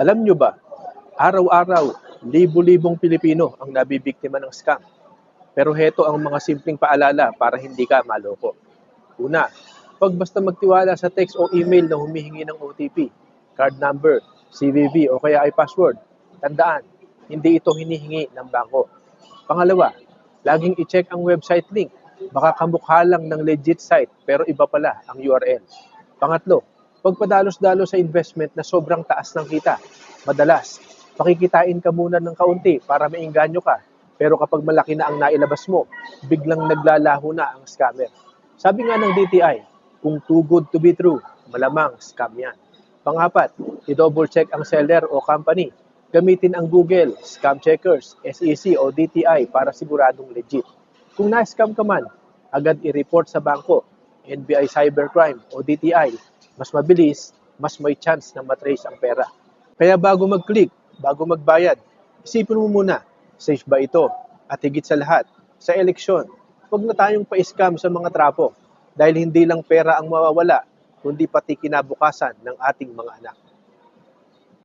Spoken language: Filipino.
Alam nyo ba, araw-araw, libo-libong Pilipino ang nabibiktima ng scam. Pero heto ang mga simpleng paalala para hindi ka maloko. Una, pag basta magtiwala sa text o email na humihingi ng OTP, card number, CVV o kaya ay password, tandaan, hindi ito hinihingi ng bangko. Pangalawa, laging i-check ang website link. Baka kamukha lang ng legit site pero iba pala ang URL. Pangatlo, pagpadalos-dalos sa investment na sobrang taas ng kita. Madalas, pakikitain ka muna ng kaunti para mainganyo ka. Pero kapag malaki na ang nailabas mo, biglang naglalaho na ang scammer. Sabi nga ng DTI, kung too good to be true, malamang scam yan. Pangapat, i-double check ang seller o company. Gamitin ang Google, Scam Checkers, SEC o DTI para siguradong legit. Kung na-scam ka man, agad i-report sa bangko, NBI Cybercrime o DTI. Mas mabilis, mas may chance na matrace ang pera. Kaya bago mag-click, bago magbayad, isipin mo muna, safe ba ito? At higit sa lahat, sa eleksyon, huwag na tayong pa-scam sa mga trapo dahil hindi lang pera ang mawawala, kundi pati kinabukasan ng ating mga anak.